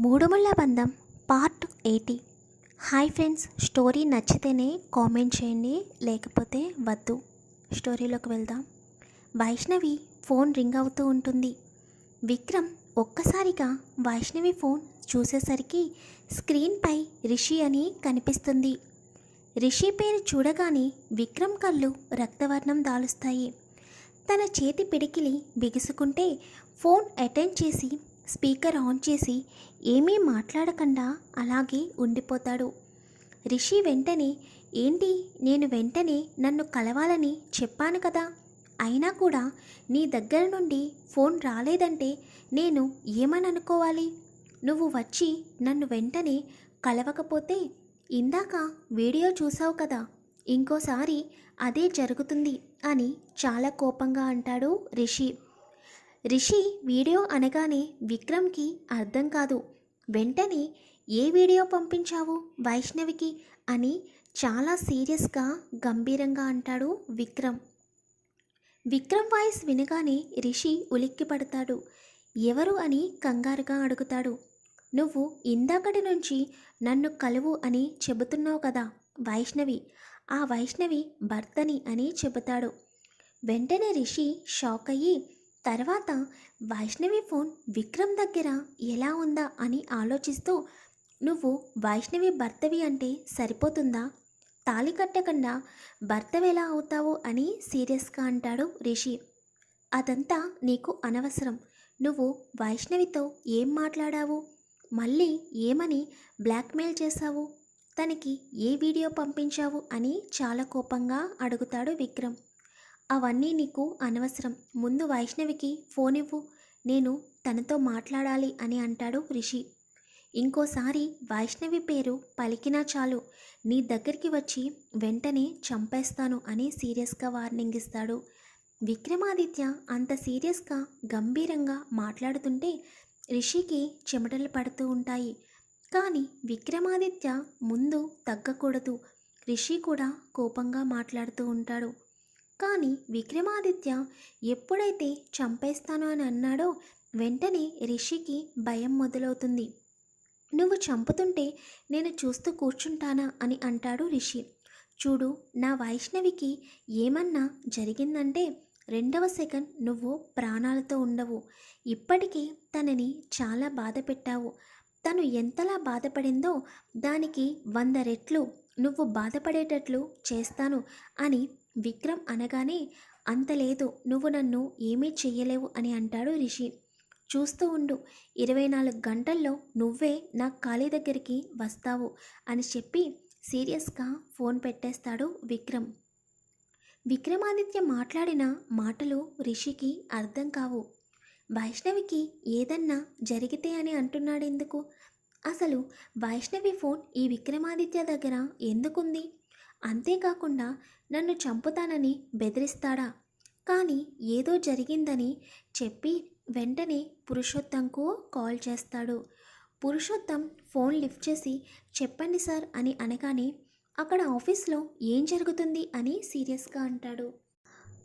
మూడుముళ్ళ బంధం part eighty hi friends story నచ్చితేనే comment చేయండి లేకపోతే వద్దు. స్టోరీలోకి వెళ్దాం. వైష్ణవి ఫోన్ రింగ్ అవుతూ ఉంటుంది. విక్రమ్ ఒక్కసారిగా వైష్ణవి ఫోన్ చూసేసరికి స్క్రీన్పై రిషి అని కనిపిస్తుంది. రిషి పేరు చూడగానే విక్రమ్ కళ్ళు రక్తవర్ణం దాలుస్తాయి. తన చేతి పిడికిలి బిగుసుకుంటే ఫోన్ అటెండ్ చేసి స్పీకర్ ఆన్ చేసి ఏమీ మాట్లాడకుండా అలాగే ఉండిపోతాడు. రిషి వెంటనే ఏంటి? నేను వెంటనే నన్ను కలవాలని చెప్పాను కదా. అయినా కూడా నీ దగ్గర నుండి ఫోన్ రాలేదంటే నేను ఏమని అనుకోవాలి నువ్వు వచ్చి నన్ను వెంటనే కలవకపోతే ఇందాక వీడియో చూసావు కదా. ఇంకోసారి అదే జరుగుతుంది అని చాలా కోపంగా అంటాడు రిషి. రిషి వీడియో అనగానే విక్రమ్కి అర్థం కాదు. వెంటనే ఏ వీడియో పంపించావు వైష్ణవికి? అని చాలా సీరియస్గా గంభీరంగా అంటాడు విక్రమ్. విక్రమ్ వాయిస్ వినగానే రిషి ఉలిక్కిపడతాడు ఎవరు? అని కంగారుగా అడుగుతాడు. నువ్వు ఇందాకటి నుంచి నన్ను కలువు అని చెబుతున్నావు కదా వైష్ణవి. ఆ వైష్ణవి భర్తని అని చెబుతాడు. వెంటనే రిషి షాక్ అయ్యి తర్వాత వైష్ణవి ఫోన్ విక్రమ్ దగ్గర ఎలా ఉందా అని ఆలోచిస్తూ నువ్వు వైష్ణవి భర్తవి అంటే సరిపోతుందా? తాళి కట్టకుండా భర్తవెలా అవుతావు? అని సీరియస్గా అంటాడు రిషి. అదంతా నీకు అనవసరం. నువ్వు వైష్ణవితో ఏం మాట్లాడావు? మళ్ళీ ఏమని బ్లాక్మెయిల్ చేశావు? తనకి ఏ వీడియో పంపించావు? అని చాలా కోపంగా అడుగుతాడు విక్రమ్. అవన్నీ నీకు అనవసరం. ముందు వైష్ణవికి ఫోన్ ఇవ్వు. నేను తనతో మాట్లాడాలి అని అంటాడు రిషి. ఇంకోసారి వైష్ణవి పేరు పలికినా చాలు. నీ దగ్గరికి వచ్చి వెంటనే చంపేస్తాను అని సీరియస్గా వార్నింగ్ ఇస్తాడు విక్రమాదిత్య అంత సీరియస్గా గంభీరంగా మాట్లాడుతుంటే రిషికి చెమటలు పడుతూ ఉంటాయి. కానీ విక్రమాదిత్య ముందు తగ్గకూడదు. రిషి కూడా కోపంగా మాట్లాడుతూ ఉంటాడు. కానీ విక్రమాదిత్య ఎప్పుడైతే చంపేస్తాను అని అన్నాడో వెంటనే రిషికి భయం మొదలవుతుంది. నువ్వు చంపుతుంటే నేను చూస్తూ కూర్చుంటానా అని అంటాడు రిషి. చూడు నా వైష్ణవికి ఏమన్నా జరిగిందంటే రెండవ సెకండ్ నువ్వు ప్రాణాలతో ఉండవు. ఇప్పటికే తనని చాలా బాధ పెట్టావు. తను ఎంతలా బాధపడిందో దానికి వంద రెట్లు నువ్వు బాధపడేటట్లు చేస్తాను అని విక్రమ్ అనగానే అంత లేదు నువ్వు నన్ను ఏమీ చెయ్యలేవు అని అంటాడు రిషి. చూస్తూ ఉండు ఇరవై నాలుగు గంటల్లో నువ్వే నా ఖాళీ దగ్గరికి వస్తావు అని చెప్పి సీరియస్గా ఫోన్ పెట్టేస్తాడు విక్రమ్. విక్రమాదిత్య మాట్లాడిన మాటలు రిషికి అర్థం కావు. వైష్ణవికి ఏదన్నా జరిగితే అని అంటున్నాడెందుకు? అసలు వైష్ణవి ఫోన్ ఈ విక్రమాదిత్య దగ్గర ఎందుకుంది? అంతేకాకుండా నన్ను చంపుతానని బెదిరిస్తాడా? కానీ ఏదో జరిగిందని చెప్పి వెంటనే పురుషోత్తంకు కాల్ చేస్తాడు. పురుషోత్తం ఫోన్ లిఫ్ట్ చేసి చెప్పండి సార్ అని అనగానే అక్కడ ఆఫీస్లో ఏం జరుగుతుంది అని సీరియస్గా అంటాడు.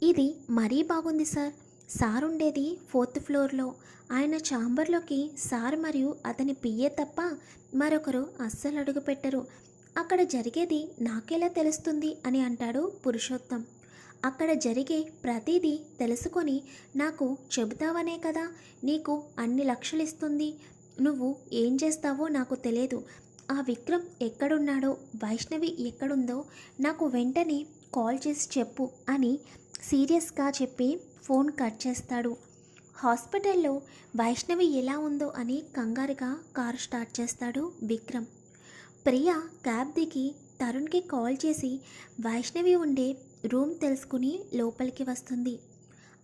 ఇది మరీ బాగుంది సార్. సార్ ఉండేది ఫోర్త్ ఫ్లోర్లో. ఆయన ఛాంబర్లోకి సార్ మరియు అతని పియ్యే తప్ప మరొకరు అస్సలు అడుగు పెట్టరు అక్కడ జరిగేది నాకెలా తెలుస్తుంది అని అంటాడు పురుషోత్తం. అక్కడ జరిగే ప్రతిదీ తెలుసుకొని నాకు చెబుతావనే కదా నీకు అన్ని లక్షలు ఇస్తుంది నువ్వు ఏం చేస్తావో నాకు తెలియదు. ఆ విక్రమ్ ఎక్కడున్నాడో వైష్ణవి ఎక్కడుందో నాకు వెంటనే కాల్ చేసి చెప్పు అని సీరియస్గా చెప్పి ఫోన్ కట్ చేస్తాడు. హాస్పిటల్లో వైష్ణవి ఎలా ఉందో అని కంగారుగా కారు స్టార్ట్ చేస్తాడు విక్రమ్. ప్రియా క్యాబ్ దిగి తరుణ్కి కాల్ చేసి వైష్ణవి ఉండే రూమ్ తెలుసుకుని లోపలికి వస్తుంది.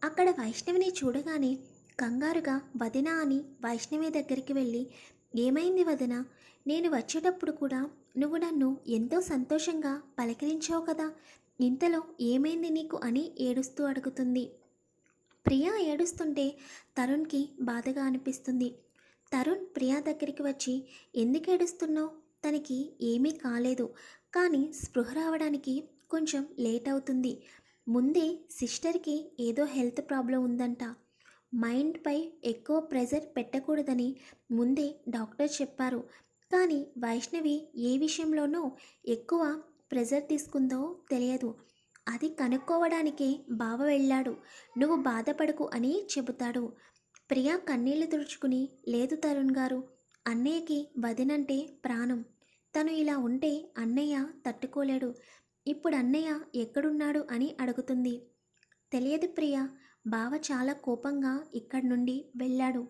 అక్కడ వైష్ణవిని చూడగానే కంగారుగా వదిన అని వైష్ణవి దగ్గరికి వెళ్ళి ఏమైంది వదిన? నేను వచ్చేటప్పుడు కూడా నువ్వు నన్ను ఎంతో సంతోషంగా పలకరించావు కదా? ఇంతలో ఏమైంది నీకు? అని ఏడుస్తూ అడుగుతుంది. ప్రియా ఏడుస్తుంటే తరుణ్కి బాధగా అనిపిస్తుంది. తరుణ్ ప్రియా దగ్గరికి వచ్చి ఎందుకు ఏడుస్తున్నావు? తనకి ఏమీ కాలేదు. కానీ స్పృహ రావడానికి కొంచెం లేట్ అవుతుంది. ముందే సిస్టర్కి ఏదో హెల్త్ ప్రాబ్లం ఉందంట. మైండ్పై ఎక్కువ ప్రెజర్ పెట్టకూడదని ముందే డాక్టర్ చెప్పారు. కానీ వైష్ణవి ఏ విషయంలోనూ ఎక్కువ ప్రెజర్ తీసుకుందో తెలియదు. అది కనుక్కోవడానికే బావ వెళ్ళాడు. నువ్వు బాధపడకు అని చెబుతాడు. ప్రియా కన్నీళ్ళు తుడుచుకుని లేదు తరుణ్ గారు అన్నయ్యకి వదినంటే ప్రాణం. తను ఇలా ఉంటే అన్నయ్య తట్టుకోలేడు. ఇప్పుడు అన్నయ్య ఎక్కడున్నాడు అని అడుగుతుంది. తెలియదు ప్రియ బావ చాలా కోపంగా ఇక్కడి నుండి వెళ్ళాడు.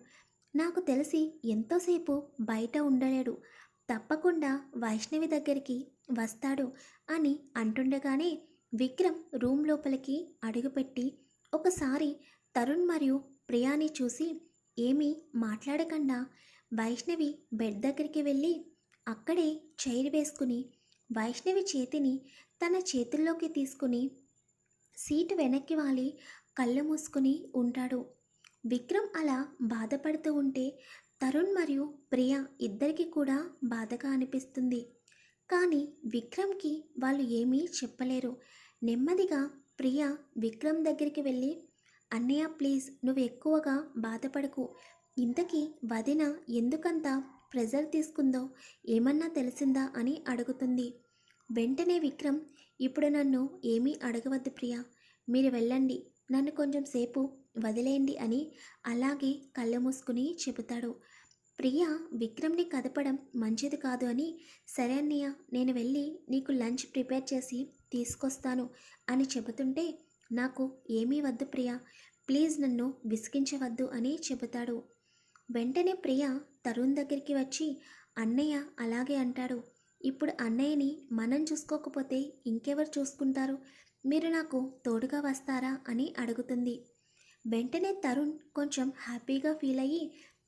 నాకు తెలిసి ఎంతోసేపు బయట ఉండలేడు. తప్పకుండా వైష్ణవి దగ్గరికి వస్తాడు అని అంటుండగానే విక్రమ్ రూమ్ లోపలికి అడుగుపెట్టి ఒకసారి తరుణ్ మరియు ప్రియాని చూసి ఏమీ మాట్లాడకుండా. వైష్ణవి బెడ్ దగ్గరికి వెళ్ళి అక్కడే చైర్ వేసుకుని వైష్ణవి చేతిని తన చేతుల్లోకి తీసుకుని సీటు వెనక్కి వాలి కళ్ళు మూసుకుని ఉంటాడు. విక్రమ్ అలా బాధపడుతూ ఉంటే తరుణ్ మరియు ప్రియ ఇద్దరికి కూడా బాధగా అనిపిస్తుంది. కానీ విక్రమ్కి వాళ్ళు ఏమీ చెప్పలేరు. నెమ్మదిగా ప్రియ విక్రమ్ దగ్గరికి వెళ్ళి అన్నయ్య ప్లీజ్ నువ్వు ఎక్కువగా బాధపడకు. ఇంతకీ వదిన ఎందుకంత ప్రెజర్ తీసుకుందో ఏమన్నా తెలిసిందా? అని అడుగుతుంది. వెంటనే విక్రమ్ ఇప్పుడు నన్ను ఏమీ అడగవద్దు ప్రియా. మీరు వెళ్ళండి. నన్ను కొంచెం సేపు వదిలేయండి అని అలాగే కళ్ళు మూసుకుని చెబుతాడు. ప్రియ విక్రమ్ని కదపడం మంచిది కాదు అని సరే అన్నయ్య నేను వెళ్ళి నీకు లంచ్ ప్రిపేర్ చేసి తీసుకొస్తాను అని చెబుతుంటే నాకు ఏమీ వద్దు ప్రియ. ప్లీజ్ నన్ను విసిగించవద్దు అని చెబుతాడు. వెంటనే ప్రియ తరుణ్ దగ్గరికి వచ్చి అన్నయ్య అలాగే అంటాడు. ఇప్పుడు అన్నయ్యని మనం చూసుకోకపోతే ఇంకెవరు చూసుకుంటారు? మీరు నాకు తోడుగా వస్తారా? అని అడుగుతుంది. వెంటనే తరుణ్ కొంచెం హ్యాపీగా ఫీల్ అయ్యి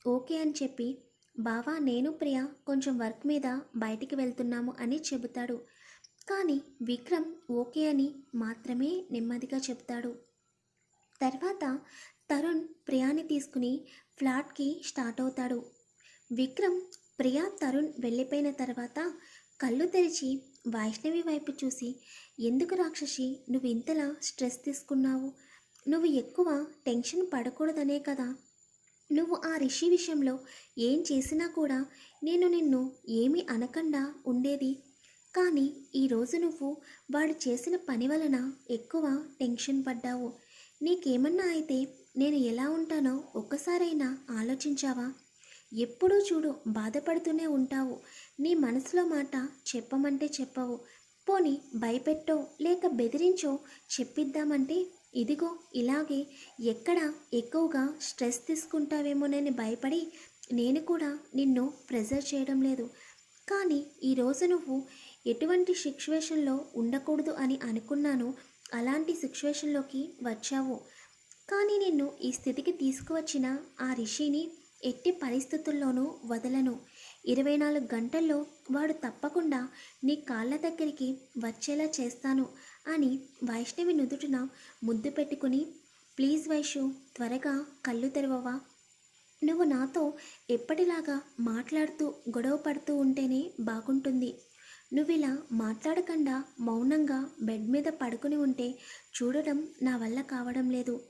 ఓకే అని చెప్పి బావా నేను ప్రియ కొంచెం వర్క్ మీద బయటికి వెళ్తున్నాము అని చెబుతాడు. కానీ విక్రమ్ ఓకే అని మాత్రమే నెమ్మదిగా చెప్తాడు తర్వాత తరుణ్ ప్రియాని తీసుకుని ఫ్లాట్కి స్టార్ట్ అవుతాడు. విక్రమ్ ప్రియా తరుణ్ వెళ్ళిపోయిన తర్వాత కళ్ళు తెరిచి వైష్ణవి వైపు చూసి ఎందుకు రాక్షసి నువ్వు ఇంతలా స్ట్రెస్ తీసుకున్నావు? నువ్వు ఎక్కువ టెన్షన్ పడకూడదనే కదా. నువ్వు ఆ రిషి విషయంలో ఏం చేసినా కూడా నేను నిన్ను ఏమీ అనకుండా ఉండేది. కానీ ఈరోజు నువ్వు వాడు చేసిన పని వలన ఎక్కువ టెన్షన్ పడ్డావు. నీకేమన్నా అయితే నేను ఎలా ఉంటానో ఒక్కసారైనా ఆలోచించావా? ఎప్పుడూ చూడు బాధపడుతూనే ఉంటావు. నీ మనసులో మాట చెప్పమంటే చెప్పవు. పోని భయపెట్టో లేక బెదిరించో చెప్పిద్దామంటే ఇదిగో ఇలాగే ఎక్కడ ఎక్కువగా స్ట్రెస్ తీసుకుంటావేమోనని భయపడి నేను కూడా నిన్ను ప్రెజర్ చేయడం లేదు. కానీ ఈరోజు నువ్వు ఎటువంటి సిచ్యువేషన్లో ఉండకూడదు అని అనుకున్నాను. అలాంటి సిచ్యువేషన్లోకి వచ్చావు. కానీ నిన్ను ఈ స్థితికి తీసుకువచ్చిన ఆ రిషిని ఎట్టి పరిస్థితుల్లోనూ వదలను. ఇరవై నాలుగు గంటల్లో వాడు తప్పకుండా నీ కాళ్ళ దగ్గరికి వచ్చేలా చేస్తాను అని వైష్ణవి నుదుటిన ముద్దు పెట్టుకుని ప్లీజ్ వైషు త్వరగా కళ్ళు తెరవవా? నువ్వు నాతో ఎప్పటిలాగా మాట్లాడుతూ గొడవ పడుతూ ఉంటేనే బాగుంటుంది. నువ్వు ఇలా మాట్లాడకుండా మౌనంగా బెడ్ మీద పడుకుని ఉంటే చూడడం నా వల్ల కావడం లేదు.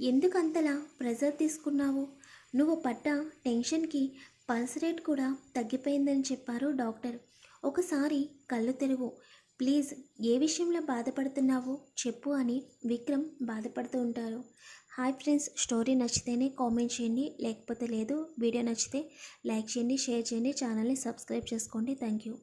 ఎందుకంతలా ప్రెజర్ తీసుకున్నావు? నువ్వు పడ్డ టెన్షన్కి పల్స్ రేట్ కూడా తగ్గిపోయిందని చెప్పారు డాక్టర్. ఒకసారి కళ్ళు తెరువు. ప్లీజ్ ఏ విషయంలో బాధపడుతున్నావో? చెప్పు అని విక్రమ్ బాధపడుతూ ఉంటారు. హాయ్ ఫ్రెండ్స్ స్టోరీ నచ్చితేనే కామెంట్ చేయండి. లేకపోతే లేదు వీడియో నచ్చితే లైక్ చేయండి షేర్ చేయండి. ఛానల్ని సబ్స్క్రైబ్ చేసుకోండి. Thank you